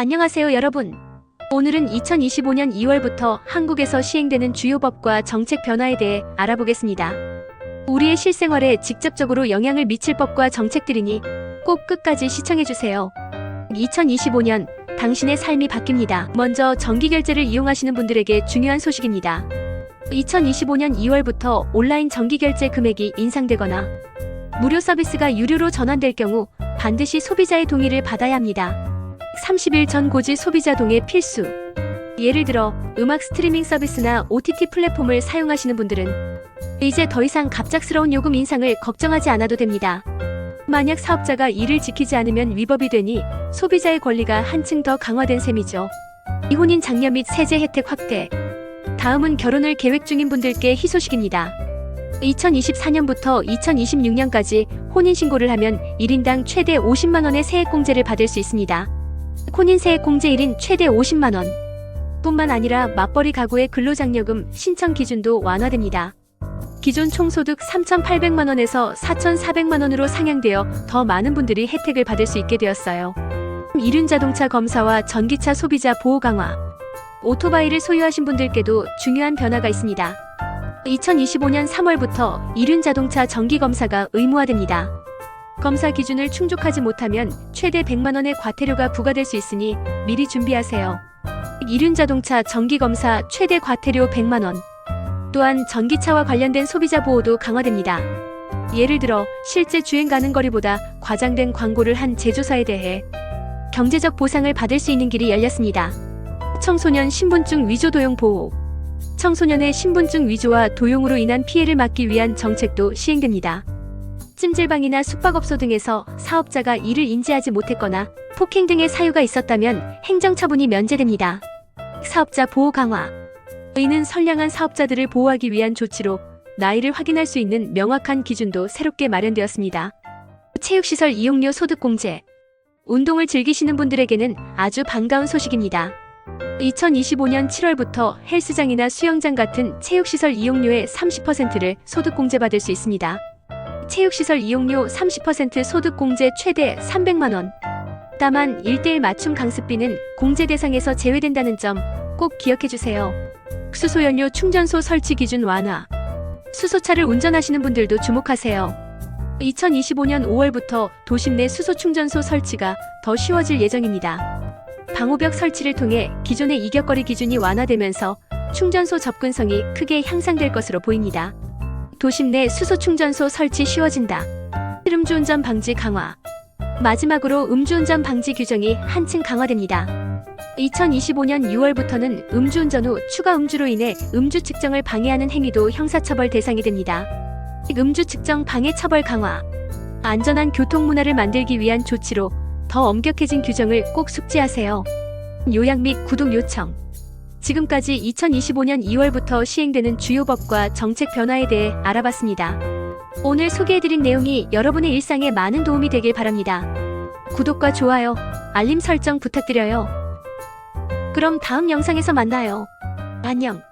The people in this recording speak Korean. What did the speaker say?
안녕하세요, 여러분. 오늘은 2025년 2월부터 한국에서 시행되는 주요 법과 정책 변화에 대해 알아보겠습니다. 우리의 실생활에 직접적으로 영향을 미칠 법과 정책들이니 꼭 끝까지 시청해주세요. 2025년 당신의 삶이 바뀝니다. 먼저 정기결제를 이용하시는 분들에게 중요한 소식입니다. 2025년 2월부터 온라인 정기결제 금액이 인상되거나 무료 서비스가 유료로 전환될 경우 반드시 소비자의 동의를 받아야 합니다. 30일 전 고지 소비자 동의 필수. 예를 들어 음악 스트리밍 서비스나 OTT 플랫폼을 사용하시는 분들은 이제 더 이상 갑작스러운 요금 인상을 걱정하지 않아도 됩니다. 만약 사업자가 이를 지키지 않으면 위법이 되니 소비자의 권리가 한층 더 강화된 셈이죠. 이혼인 장려 및 세제 혜택 확대. 다음은 결혼을 계획 중인 분들께 희소식입니다. 2024년부터 2026년까지 혼인신고를 하면 1인당 최대 50만원의 세액공제를 받을 수 있습니다. 혼인 세액 공제 1인 최대 50만 원. 뿐만 아니라 맞벌이 가구의 근로장려금 신청 기준도 완화됩니다. 기존 총소득 3,800만 원에서 4,400만 원으로 상향되어 더 많은 분들이 혜택을 받을 수 있게 되었어요. 이륜 자동차 검사와 전기차 소비자 보호 강화. 오토바이를 소유하신 분들께도 중요한 변화가 있습니다. 2025년 3월부터 이륜 자동차 정기 검사가 의무화됩니다. 검사 기준을 충족하지 못하면 최대 100만 원의 과태료가 부과될 수 있으니 미리 준비하세요. 이륜 자동차 정기 검사 최대 과태료 100만 원. 또한 전기차와 관련된 소비자 보호도 강화됩니다. 예를 들어 실제 주행 가는 거리보다 과장된 광고를 한 제조사에 대해 경제적 보상을 받을 수 있는 길이 열렸습니다. 청소년 신분증 위조 도용 보호. 청소년의 신분증 위조와 도용으로 인한 피해를 막기 위한 정책도 시행됩니다. 찜질방이나 숙박업소 등에서 사업자가 이를 인지하지 못했거나 폭행 등의 사유가 있었다면 행정처분이 면제됩니다. 사업자 보호 강화. 이는 선량한 사업자들을 보호하기 위한 조치로 나이를 확인할 수 있는 명확한 기준도 새롭게 마련되었습니다. 체육시설 이용료 소득 공제. 운동을 즐기시는 분들에게는 아주 반가운 소식입니다. 2025년 7월부터 헬스장이나 수영장 같은 체육시설 이용료의 30%를 소득 공제받을 수 있습니다. 체육시설 이용료 30% 소득공제 최대 300만원. 다만 1대1 맞춤 강습비는 공제 대상에서 제외된다는 점 꼭 기억해주세요. 수소연료 충전소 설치 기준 완화. 수소차를 운전하시는 분들도 주목하세요. 2025년 5월부터 도심 내 수소 충전소 설치가 더 쉬워질 예정입니다. 방호벽 설치를 통해 기존의 이격거리 기준이 완화되면서 충전소 접근성이 크게 향상될 것으로 보입니다. 도심 내 수소 충전소 설치 쉬워진다. 음주운전 방지 강화. 마지막으로 음주운전 방지 규정이 한층 강화됩니다. 2025년 6월부터는 음주운전 후 추가 음주로 인해 음주 측정을 방해하는 행위도 형사처벌 대상이 됩니다. 음주 측정 방해 처벌 강화. 안전한 교통 문화를 만들기 위한 조치로 더 엄격해진 규정을 꼭 숙지하세요. 요약 및 구독 요청. 지금까지 2025년 2월부터 시행되는 주요 법과 정책 변화에 대해 알아봤습니다. 오늘 소개해드린 내용이 여러분의 일상에 많은 도움이 되길 바랍니다. 구독과 좋아요, 알림 설정 부탁드려요. 그럼 다음 영상에서 만나요. 안녕.